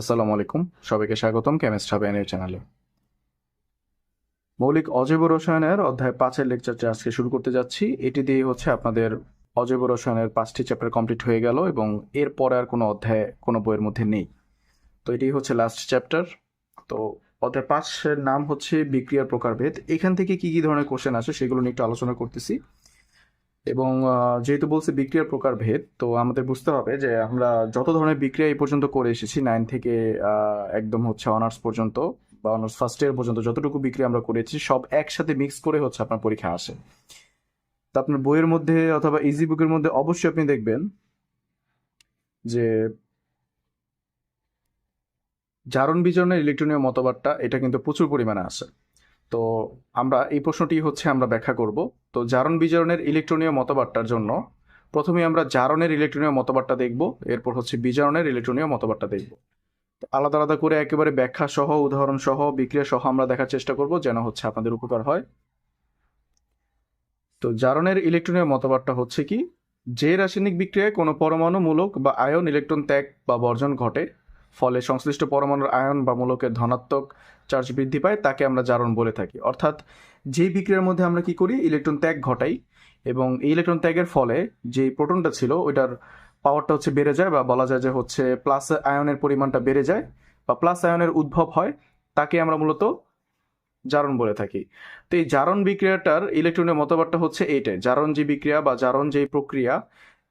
আসসালামু আলাইকুম। সবাইকে স্বাগতম কেমিস্ট হাব এর চ্যানেলে। মৌলিক অজৈব রসায়নের অধ্যায় পাঁচের লেকচারটি আজকে শুরু করতে যাচ্ছি। এটি দিয়ে হচ্ছে আপনাদের অজৈব রসায়নের পাঁচটি চ্যাপ্টার কমপ্লিট হয়ে গেল এবং এরপরে আর কোনো অধ্যায়, কোনো বইয়ের মধ্যে নেই। তো এটি হচ্ছে লাস্ট চ্যাপ্টার তো অধ্যায় পাঁচের নাম হচ্ছে বিক্রিয়ার প্রকারভেদ। এখান থেকে কি কি ধরনের কোশ্চেন আসে সেগুলো নিয়ে একটু আলোচনা করতেছি। এবং যেহেতু বলছে বিক্রিয়ার প্রকারভেদ, তো আমাদের বুঝতে হবে যে আমরা যত ধরনের বিক্রিয়া এই পর্যন্ত করে এসেছি নাইন থেকে একদম হচ্ছে অনার্স পর্যন্ত বা অনার্স ফার্স্ট ইয়ার পর্যন্ত যতটুকু বিক্রিয়া আমরা করেছি, সব একসাথে মিক্স করে হচ্ছে আপনার পরীক্ষা আসে। তো আপনার বইয়ের মধ্যে অথবা ইজি বুকের মধ্যে অবশ্যই আপনি দেখবেন যে জারণ বিজারণের ইলেকট্রনীয় মতবাদটা, এটা কিন্তু প্রচুর পরিমাণে আসে। তো আমরা, এই প্রশ্নটি হচ্ছে আমরা ব্যাখ্যা করব। তো জারণ বিজারণের ইলেকট্রনীয় মতবাদটার জন্য প্রথমে আমরা জারণের ইলেকট্রনীয় মতবাদটা দেখব, এরপর হচ্ছে বিজারণের ইলেকট্রনীয় মতবাদটা দেখব। আলাদা আলাদা করে একেবারে ব্যাখ্যা সহ উদাহরণ সহ বিক্রিয়া সহ আমরা দেখার চেষ্টা করব, যেন হচ্ছে আপনাদের উপকার হয়। তো জারণের ইলেকট্রনীয় মতবাদটা হচ্ছে কি, যে রাসায়নিক বিক্রিয়ায় কোনো পরমাণুমূলক বা আয়ন, ইলেকট্রন, ত্যাগ বা বর্জন ঘটে ফলে সংশ্লিষ্ট পরমাণুর আয়ন বা মূলকের ধনাত্মক চার্জ বৃদ্ধি পায়, তাকে আমরা জারণ বলে থাকি। অর্থাৎ যে বিক্রিয়ার মধ্যে আমরা কি করি? ইলেকট্রন ত্যাগ ঘটাই এবং এই ইলেকট্রন ত্যাগের ফলে যে প্রোটনটা ছিল, ওইটার পাওয়ারটা হচ্ছে বেড়ে যায় বা বলা যায় যে হচ্ছে প্লাস আয়নের পরিমাণটা বেড়ে যায় বা প্লাস আয়নের উদ্ভব হয়, তাকে আমরা মূলত জারণ বলে থাকি। তো এই জারণ বিক্রিয়াটার ইলেকট্রনের মতবাদটা হচ্ছে এইটাই। জারণ যে বিক্রিয়া বা জারণ যে প্রক্রিয়া,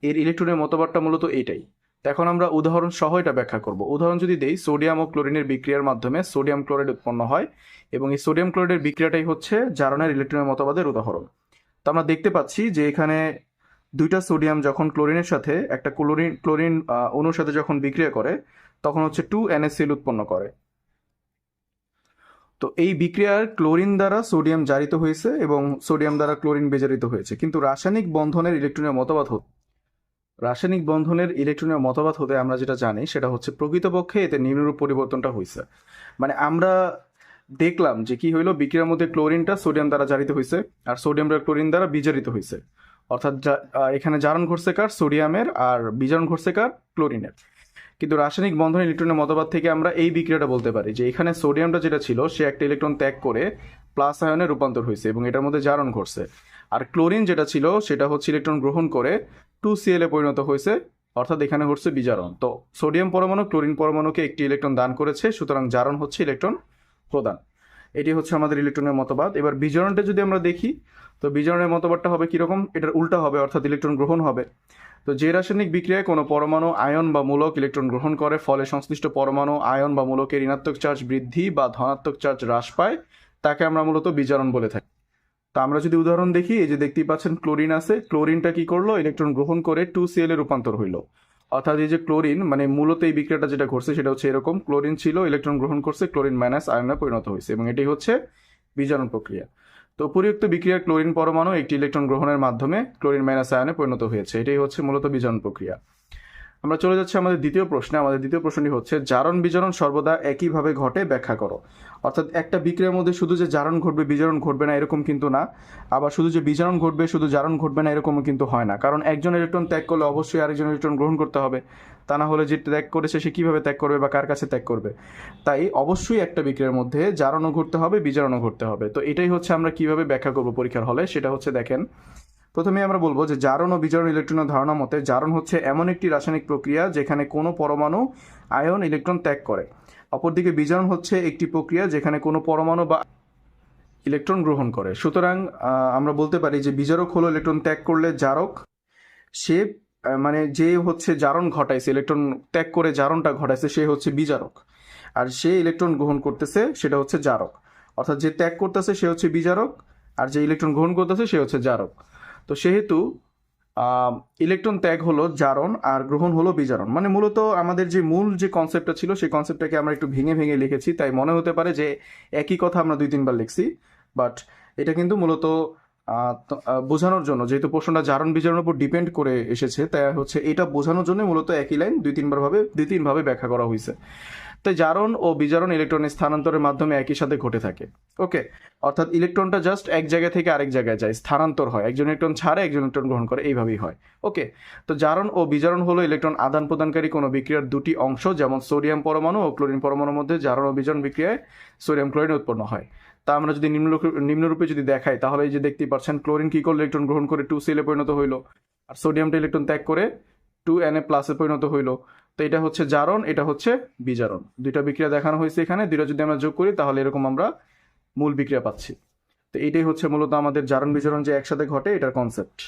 এর ইলেকট্রনের মতবাদটা মূলত এইটাই। এখন আমরা উদাহরণ সহ এটা ব্যাখ্যা করব। উদাহরণ যদি দেই, সোডিয়াম ও ক্লোরিনের বিক্রিয়ার মাধ্যমে সোডিয়াম ক্লোরাইড উৎপন্ন হয় এবং এই সোডিয়াম ক্লোরাইডের বিক্রিয়াটাই হচ্ছে জারণের ইলেকট্রনের মতবাদের উদাহরণ। তো আমরা দেখতে পাচ্ছি যে এখানে দুইটা সোডিয়াম যখন ক্লোরিনের সাথে, একটা ক্লোরিন ক্লোরিন অণুর সাথে যখন বিক্রিয়া করে, তখন হচ্ছে টু এনএসিএল উৎপন্ন করে। তো এই বিক্রিয়ার ক্লোরিন দ্বারা সোডিয়াম জারিত হয়েছে এবং সোডিয়াম দ্বারা ক্লোরিন বেজারিত হয়েছে। কিন্তু রাসায়নিক বন্ধনের ইলেকট্রনের মতবাদ রাসায়নিক বন্ধনের ইলেকট্রনের মতবাদ হতে আমরা যেটা জানি, সেটা হচ্ছে প্রকৃতপক্ষে এতে নিম্নরূপ পরিবর্তনটা হয়েছে মানে আমরা দেখলাম যে কি হইল বিক্রিয়ার মধ্যে ক্লোরিনটা সোডিয়াম দ্বারা জারিত হয়েছে আর সোডিয়ামটা ক্লোরিন দ্বারা বিজারিত হয়েছে অর্থাৎ এখানে জারণ ঘটছে কার? সোডিয়ামের আর বিজারণ ঘটছে কার? ক্লোরিনের কিন্তু রাসায়নিক বন্ধন ইলেকট্রনের মতবাদ থেকে আমরা এই বিক্রিয়াটা বলতে পারি যে এখানে সোডিয়ামটা যেটা ছিল, সে একটা ইলেকট্রন ত্যাগ করে প্লাস আয়নে রূপান্তর হয়েছে এবং এটার মধ্যে জারণ ঘটছে। আর ক্লোরিন যেটা ছিল, সেটা হচ্ছে ইলেকট্রন গ্রহণ করে টু সিএল এ পরিণত হয়েছে, অর্থাৎ এখানে ঘটছে বিজারণ। তো সোডিয়াম পরমাণু ক্লোরিন পরমাণুকে একটি ইলেকট্রন দান করেছে, সুতরাং জারণ হচ্ছে ইলেকট্রন প্রদান। এটি হচ্ছে আমাদের ইলেকট্রনের মতবাদ। এবার বিজারণটা যদি আমরা দেখি, তো বিজারণের মতবাদটা হবে কীরকম? এটার উল্টা হবে, অর্থাৎ ইলেকট্রন গ্রহণ হবে। তো যে রাসায়নিক বিক্রিয়ায় কোনো পরমাণু আয়ন বা মূলক ইলেকট্রন গ্রহণ করে, ফলে সংশ্লিষ্ট পরমাণু আয়ন বা মূলকের ঋণাত্মক চার্জ বৃদ্ধি বা ধনাত্মক চার্জ হ্রাস পায়, তাকে আমরা মূলত বিজারণ বলে থাকি। তা আমরা যদি উদাহরণ দেখি, এই যে দেখতেই পাচ্ছেন ক্লোরিন আছে। ক্লোরিনটা কি করল? ইলেকট্রন গ্রহণ করে টু সিএল এ রূপান্তর হইল। অর্থাৎ এই যে ক্লোরিন মানে মূলত এই বিক্রিয়াটা যেটা ঘটছে সেটা হচ্ছে এরকম। ক্লোরিন ছিল ইলেকট্রন গ্রহণ করছে, ক্লোরিন মাইনাস আয়নে পরিণত হয়েছে এবং এটি হচ্ছে বিজারণ প্রক্রিয়া। তো উপরিউক্ত বিক্রিয়ার ক্লোরিন পরমাণু একটি ইলেকট্রন গ্রহণের মাধ্যমে ক্লোরিন মাইনাস আয়নে পরিণত হয়েছে। এটাই হচ্ছে মূলত বিজারণ প্রক্রিয়া। আমরা চলে যাচ্ছি আমাদের দ্বিতীয় প্রশ্নে। আমাদের দ্বিতীয় প্রশ্নটি হচ্ছে, জারণ বিজারণ সর্বদা একইভাবে ঘটে ব্যাখ্যা করো। অর্থাৎ একটা বিক্রিয়ার মধ্যে শুধু যে জারণ ঘটবে বিজারণ ঘটবে না, এরকম কিন্তু না। আবার শুধু যে বিজারণ ঘটবে, শুধু জারণ ঘটবে না, এরকমও কিন্তু হয় না। কারণ একজন ইলেকট্রন ত্যাগ করলে অবশ্যই আরেকজন ইলেকট্রন গ্রহণ করতে হবে। তা না হলে যে ত্যাগ করেছে, সে কীভাবে ত্যাগ করবে বা কার কাছে ত্যাগ করবে? তাই অবশ্যই একটা বিক্রিয়ার মধ্যে জারণও ঘটতে হবে বিজারণও ঘটতে হবে। তো এটাই হচ্ছে আমরা কীভাবে ব্যাখ্যা করব পরীক্ষার হলে, সেটা হচ্ছে দেখেন প্রথমে আমরা বলব যে জারণ ও বিজারণ ইলেকট্রনের ধারণা মতে জারণ হচ্ছে এমন একটি রাসায়নিক প্রক্রিয়া যেখানে কোনো পরমাণু আয়ন ইলেকট্রন ত্যাগ করে। অপরদিকে বিজারণ হচ্ছে একটি প্রক্রিয়া যেখানে কোনো পরমাণু বা ইলেকট্রন গ্রহণ করে। সুতরাং আমরা বলতে পারি যে বিজারক হলো ইলেকট্রন ত্যাগ করলে জারক সে মানে যে হচ্ছে জারণ ঘটাইছে, ইলেকট্রন ত্যাগ করে জারণটা ঘটাইছে, সে হচ্ছে বিজারক। আর সে ইলেকট্রন গ্রহণ করতেছে, সেটা হচ্ছে জারক। অর্থাৎ যে ত্যাগ করতেছে, সে হচ্ছে বিজারক, আর যে ইলেকট্রন গ্রহণ করতেছে, সে হচ্ছে জারক। তো সেহেতু ইলেকট্রন ত্যাগ হলো জারণ আর গ্রহণ হলো বিজারণ। মানে মূলত আমাদের যে মূল যে কনসেপ্টটা ছিল, সেই কনসেপ্টটাকে আমরা একটু ভেঙে ভেঙে লিখেছি। তাই মনে হতে পারে যে একই কথা আমরা দুই, তিনবার লিখছি। বাট এটা কিন্তু মূলত বোঝানোর জন্য, যেহেতু প্রশ্নটা জারণ বিজারণের উপর ডিপেন্ড করে এসেছে, তাই হচ্ছে এটা বোঝানোর জন্য মূলত একই লাইন দুই, তিনবার ভাবে, দুই, তিনভাবে ব্যাখ্যা করা হয়েছে তো জারণ ও বিজারণ ইলেকট্রনের স্থানান্তরের মাধ্যমে একই সাথে ঘটে থাকে। ওকে, অর্থাৎ ইলেকট্রনটা জাস্ট এক জায়গা থেকে আরেক জায়গায় যায়, স্থানান্তর হয়। একজন ইলেকট্রন ছাড়ে, একজন ইলেকট্রন গ্রহণ করে, এইভাবেই হয়। ওকে, তো জারণ ও বিজারণ হলো ইলেকট্রন আদান প্রদানকারী কোনো বিক্রিয়ার দুটি অংশ, যেমন সোডিয়াম পরমাণু ও ক্লোরিন পরমাণুর মধ্যে জারণ ও বিজারণ বিক্রিয়ায় সোডিয়াম ক্লোরিন উৎপন্ন হয়। তা আমরা যদি নিম্নরূপে নিম্নরূপে যদি দেখাই, তাহলে এই যে দেখতেই পাচ্ছেন, ক্লোরিন কি করল ইলেকট্রন গ্রহণ করে? টু সিলে পরিণত হইল। আর সোডিয়ামটা ইলেকট্রন ত্যাগ করে টু এন এ প্লাসে পরিণত হইল। তো এটা হচ্ছে জারণ, এটা হচ্ছে বিজারণ। দুইটা বিক্রিয়া দেখানো হয়েছে এখানে, দুইটা যদি আমরা যোগ করি, তাহলে এরকম আমরা মূল বিক্রিয়া পাচ্ছি। তো এইটাই হচ্ছে মূলত আমাদের জারণ, বিজারণ যে একসাথে ঘটে, এটার কনসেপ্ট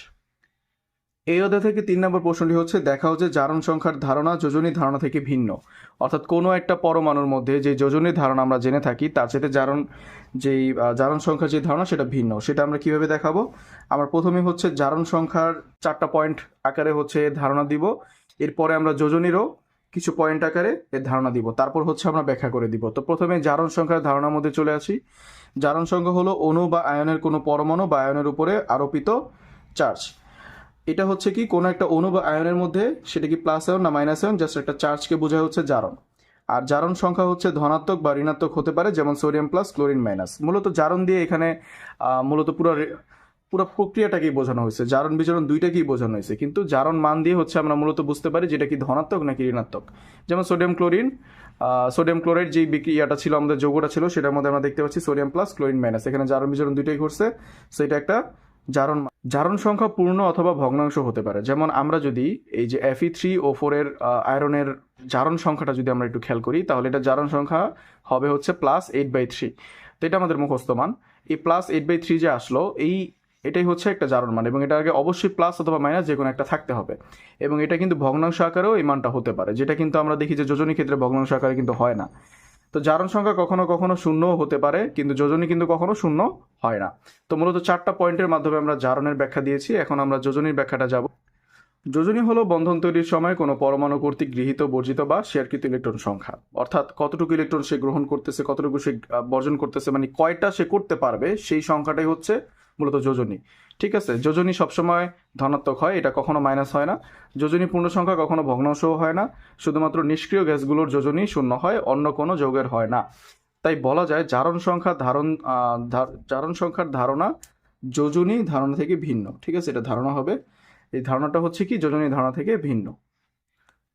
এই অধ্যায় থেকে তিন নম্বর প্রশ্নটি হচ্ছে দেখা হচ্ছে জারণ সংখ্যার ধারণা যোজনী ধারণা থেকে ভিন্ন। অর্থাৎ কোনো একটা পরমাণুর মধ্যে যে যোজনী ধারণা আমরা জেনে থাকি, তার সাথে জারণ যেই জারণ সংখ্যার যে ধারণা, সেটা ভিন্ন। সেটা আমরা কীভাবে দেখাবো? আমার প্রথমে হচ্ছে জারণ সংখ্যার চারটা পয়েন্ট আকারে হচ্ছে ধারণা দিব। এরপরে আমরা যোজনীরও কিছু পয়েন্ট আকারে এর ধারণা দিব। তারপর হচ্ছে আমরা ব্যাখ্যা করে দিব। তো প্রথমে জারণ সংখ্যার ধারণার মধ্যে চলে আসি। জারণ সংখ্যা হলো অণু বা আয়নের কোনো পরমাণু বা আয়নের উপরে আরোপিত চার্জ এটা হচ্ছে কি, কোনো একটা অণু বা আয়নের মধ্যে সেটা কি প্লাস আয়ন না মাইনাস আয়ন জাস্ট একটা চার্জকে বোঝায় হচ্ছে জারণ। আর জারণ সংখ্যা হচ্ছে ধনাত্মক বা ঋণাত্মক হতে পারে, যেমন সোডিয়াম প্লাস ক্লোরিন মাইনাস মূলত জারণ দিয়ে এখানে মূলত পুরো পুরো প্রক্রিয়াটাকেই বোঝানো হয়েছে। জারণ বিচরণ দুইটাকেই বোঝানো হয়েছে। কিন্তু জারণ মান দিয়ে হচ্ছে আমরা মূলত বুঝতে পারি যেটা কি ধনাত্মক নাকি ঋণাত্মক। যেমন সোডিয়াম ক্লোরিন সোডিয়াম ক্লোরাইড যেই বিক্রিয়াটা ছিল, আমাদের যৌগটা ছিল, সেটার মধ্যে আমরা দেখতে পাচ্ছি সোডিয়াম প্লাস ক্লোরিন মাইনাস এখানে জারণ বিচরণ দুইটাই ঘটছে। সো এটা একটা জারণ। জারণ সংখ্যা পূর্ণ অথবা ভগ্নাংশ হতে পারে। যেমন আমরা যদি এই যে এফি থ্রি ও ফোরের আয়রনের জারণ সংখ্যাটা যদি আমরা একটু খেয়াল করি, তাহলে এটা জারণ সংখ্যা হবে হচ্ছে প্লাস এইট বাই থ্রি তো এটা আমাদের মুখস্থ মান। এই প্লাস এইট বাই থ্রি যে আসলো, এই এটাই হচ্ছে একটা জারণ মান এবং এটা আগে অবশ্যই প্লাস অথবা মাইনাস যে কোনো একটা থাকতে হবে। এবং এটা কিন্তু ভগ্নাংশ আকারেও এই মানটা হতে পারে। যেটা কিন্তু আমরা দেখি যে যোজনী ক্ষেত্রে ভগ্নাংশ আকারে কিন্তু হয় না। তো জারণ সংখ্যা কখনো কখনো শূন্যও হতে পারে, কিন্তু যোজনী কিন্তু কখনো শূন্য হয় না। তো মূলত চারটা পয়েন্টের মাধ্যমে আমরা জারণের ব্যাখ্যা দিয়েছি। এখন আমরা যোজনীর ব্যাখ্যাটা যাব। যোজনী হলো বন্ধন তৈরির সময় কোনো পরমাণু কর্তৃক গৃহীত, বর্জিত বা শেয়ারকৃত ইলেকট্রন সংখ্যা। অর্থাৎ কতটুকু ইলেকট্রন সে গ্রহণ করতেছে, কতটুকু সে বর্জন করতেছে মানে কয়টা সে করতে পারবে, সেই সংখ্যাটাই হচ্ছে মূলত যোজনী। ঠিক আছে? যোজনী সবসময় ধনাত্মক হয়, এটা কখনো মাইনাস হয় না। যোজনী পূর্ণ সংখ্যা কখনো ভগ্নাংশও হয় না। শুধুমাত্র নিষ্ক্রিয় গ্যাসগুলোর যোজনী শূন্য হয়, অন্য কোনো যৌগের হয় না। তাই বলা যায় জারণ সংখ্যা ধারণ জারণ সংখ্যার ধারণা যোজনী ধারণা থেকে ভিন্ন। ঠিক আছে? এটা ধারণা হবে। এই ধারণাটা হচ্ছে কি? যোজনী ধারণা থেকে ভিন্ন।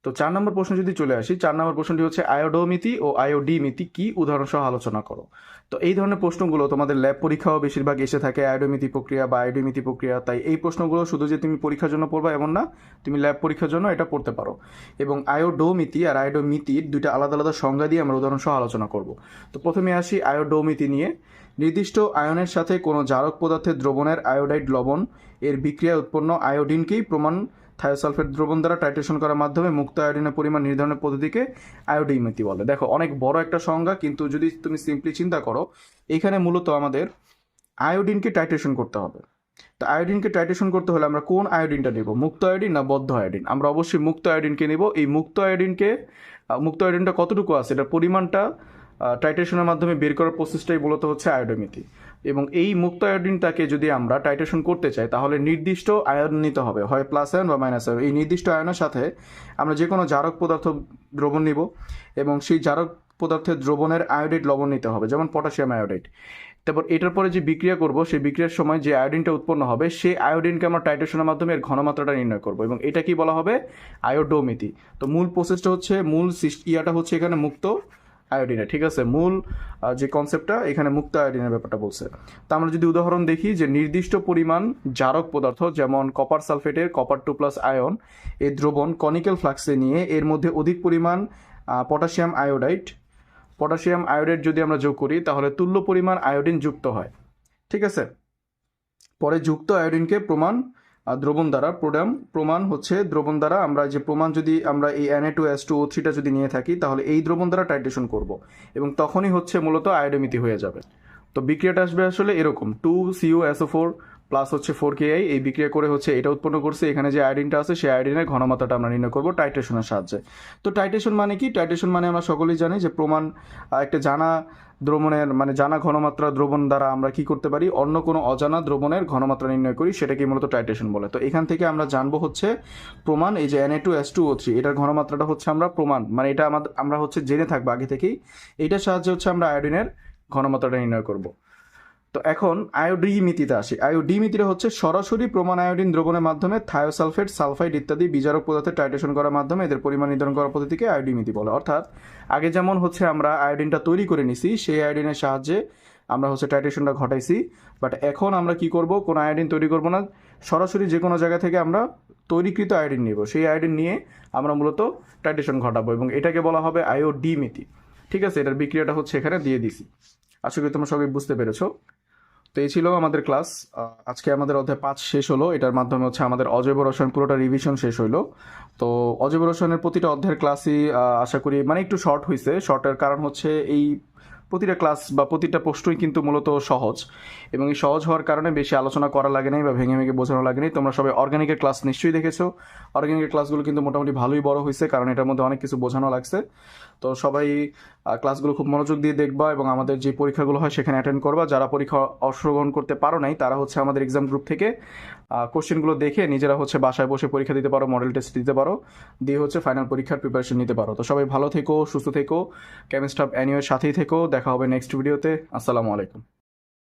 তো চার নম্বর প্রশ্ন যদি চলে আসি, চার নম্বর প্রশ্নটি হচ্ছে আয়োডোমিতি ও আয়োডি মিতি কি উদাহরণ সহ আলোচনা করো। তো এই ধরনের প্রশ্নগুলো তোমাদের ল্যাব পরীক্ষাও বেশিরভাগ এসে থাকে আয়োডোমিতি প্রক্রিয়া বা আয়োডিমিতি প্রক্রিয়া। তাই এই প্রশ্নগুলো শুধু যে তুমি পরীক্ষার জন্য পড়বা এমন না, তুমি ল্যাব পরীক্ষার জন্য এটা পড়তে পারো। এবং আয়োডোমিতি আর আয়োডোমিতির দুইটা আলাদা আলাদা সংজ্ঞা দিয়ে আমরা উদাহরণ সহ আলোচনা করব। তো প্রথমে আসি আয়োডোমিতি নিয়ে। নির্দিষ্ট আয়নের সাথে কোনো জারক পদার্থের দ্রবণের আয়োডাইড লবণ এর বিক্রিয়া উৎপন্ন আয়োডিনকেই প্রমাণ থায়োসালফেট দ্রবণ দ্বারা টাইট্রেশন করার মাধ্যমে মুক্ত আয়োডিনের পরিমাণ নির্ধারণের পদ্ধতিকে আয়োডিমিতি বলে। দেখো, অনেক বড় একটা সংজ্ঞা, কিন্তু যদি তুমি সিম্পলি চিন্তা করো, এখানে মূলত আমাদের আয়োডিনকে টাইট্রেশন করতে হবে। তো আয়োডিনকে টাইট্রেশন করতে হলে আমরা কোন আয়োডিনটা নেব? মুক্ত আয়োডিন না বদ্ধ আয়োডিন? আমরা অবশ্যই মুক্ত আয়োডিনকে নেব। এই মুক্ত আয়োডিনকে মুক্ত আয়োডিনটা কতটুকু আছে? এটার পরিমাণটা টাইট্রেশনের মাধ্যমে বের করার প্রসেসটাই মূলত হচ্ছে আয়োডোমিতি এবং এই মুক্ত আয়োডিনটাকে যদি আমরা টাইট্রেশন করতে চাই, তাহলে নির্দিষ্ট আয়ন নিতে হবে, হয় প্লাস আয়ন বা মাইনাস আয়ন এই নির্দিষ্ট আয়নের সাথে আমরা যে কোনো জারক পদার্থ দ্রবণ নিব এবং সেই জারক পদার্থের দ্রবণের আয়োডাইড লবণ নিতে হবে, যেমন পটাশিয়াম আয়োডাইড তারপর এটার পরে যে বিক্রিয়া করব, সেই বিক্রিয়ার সময় যে আয়োডিনটা উৎপন্ন হবে, সেই আয়োডিনকে আমরা টাইট্রেশনের মাধ্যমে এর ঘনমাত্রাটা নির্ণয় করব এবং এটা কি বলা হবে? আয়োডোমিতি তো মূল প্রসেসটা হচ্ছে, মূল ইয়াটা হচ্ছে এখানে মুক্ত। আয়োডিনে ঠিক আছে, মূল যে কনসেপ্টটা এখানে মুক্ত আয়োডিনের ব্যাপারটা বলছে। তা আমরা যদি উদাহরণ দেখি যে নির্দিষ্ট পরিমাণ জারক পদার্থ, যেমন কপার সালফেটের কপার টু প্লাস আয়ন এই দ্রবণ কনিক্যাল ফ্লাক্সে নিয়ে, এর মধ্যে অধিক পরিমাণ পটাশিয়াম আয়োডাইড পটাশিয়াম আয়োডাইড যদি আমরা যোগ করি, তাহলে তুল্য পরিমাণ আয়োডিন যুক্ত হয়। ঠিক আছে? পরে যুক্ত আয়োডিনকে প্রমাণ দ্রবণ দ্বারা প্রোডাম প্রমাণ হচ্ছে, দ্রবণ দ্বারা আমরা যে প্রমাণ যদি আমরা এই N A two S two O থ্রিটা যদি নিয়ে থাকি, তাহলে এই দ্রবণ দ্বারা টাইটেশন করব এবং তখনই হচ্ছে মূলত আয়োডোমিতি হয়ে যাবে। তো বিক্রিয়াটা আসবে আসলে এরকম two CO SO four plus হচ্ছে ফোর কে আই, এই বিক্রিয়া করে হচ্ছে এটা উৎপন্ন করছে। এখানে যে আয়োডিনটা আছে, সেই আয়োডিনের ঘনমাত্রাটা আমরা নির্ণয় করব টাইট্রেশনের সাহায্যে। তো টাইট্রেশন মানে কি? টাইট্রেশন মানে আমরা সকলেই জানি যে প্রমাণ একটা জানা দ্রবণের মানে জানা ঘনমাত্রা দ্রবণ দ্বারা আমরা কি করতে পারি? অন্য কোনো অজানা দ্রবণের ঘনমাত্রা নির্ণয় করি সেটাকে মূলত টাইট্রেশন বলে। তো এখান থেকে আমরা জানব হচ্ছে প্রমাণ, এই যে N A two S two O three এটার ঘনমাত্রাটা হচ্ছে আমরা প্রমাণ মানে এটা আমাদের, আমরা হচ্ছে জেনে থাকব আগে থেকেই। এইটার সাহায্যে হচ্ছে আমরা আয়োডিনের ঘনমাত্রাটা নির্ণয় করব। তো এখন আয়োডিমিতিতে আসি। আয়োডিমিতিটা হচ্ছে সরাসরি প্রমাণ আয়োডিন দ্রবণের মাধ্যমে থায়োসালফেট, সালফাইড ইত্যাদি বিজারক পদার্থের টাইটেশন করার মাধ্যমে এদের পরিমাণ নির্ধারণ করার পদ্ধতিকে আয়োডিমিতি বলে। অর্থাৎ আগে যেমন হচ্ছে আমরা আয়োডিনটা তৈরি করে নিছি, সেই আয়োডিনের সাহায্যে আমরা হচ্ছে টাইটেশনটা ঘটাইছি। বাট এখন আমরা কি করব? কোনো আয়োডিন তৈরি করব না। সরাসরি যে কোনো জায়গা থেকে আমরা তৈরিকৃত আয়োডিন নিব। সেই আয়োডিন নিয়ে আমরা মূলত টাইটেশন ঘটাবো এবং এটাকে বলা হবে আয়োডিমিতি। ঠিক আছে? এটার বিক্রিয়াটা হচ্ছে এখানে দিয়ে দিছি। আশা করি তোমরা সবাই বুঝতে পেরেছ। তো এই ছিল আমাদের ক্লাস। আজকে আমাদের অধ্যায় পাঁচ শেষ হলো। এটার মাধ্যমে হচ্ছে আমাদের অজৈব রসায়ন পুরোটা রিভিশন শেষ হলো তো অজৈব রসায়নের প্রতিটা অধ্যায়ের ক্লাসই আশা করি মানে একটু শর্ট হয়েছে শর্টের কারণ হচ্ছে এই প্রতিটা ক্লাস বা প্রতিটা প্রশ্নই কিন্তু মূলত সহজ। এবং এই সহজ হওয়ার কারণে বেশি আলোচনা করা লাগে নাই বা ভেঙে ভেঙে বোঝানো লাগে নাই। তোমরা সবাই অর্গানিকের ক্লাস নিশ্চয়ই দেখেছ। অর্গানিকের ক্লাসগুলো কিন্তু মোটামুটি ভালোই বড় হয়েছে কারণ এটার মধ্যে অনেক কিছু বোঝানো লাগছে। তো সবাই ক্লাসগুলো খুব মনোযোগ দিয়ে দেখবা এবং আমাদের যে পরীক্ষাগুলো হয় সেখানে অ্যাটেন্ড করবা। যারা পরীক্ষা অংশগ্রহণ করতে পারো নাই, তারা হচ্ছে আমাদের এক্সাম গ্রুপ থেকে কোশ্চেনগুলো দেখে নিজেরা হচ্ছে বাসায় বসে পরীক্ষা দিতে পারো মডেল টেস্ট দিতে পারো, দিয়ে হচ্ছে ফাইনাল পরীক্ষার প্রিপারেশন নিতে পারো। তো সবাই ভালো থেকো, সুস্থ থেকো কেমিস্টাফ অ্যানিওর সাথেই থেকো। দেখা হবে নেক্সট ভিডিওতে আসসালামু আলাইকুম।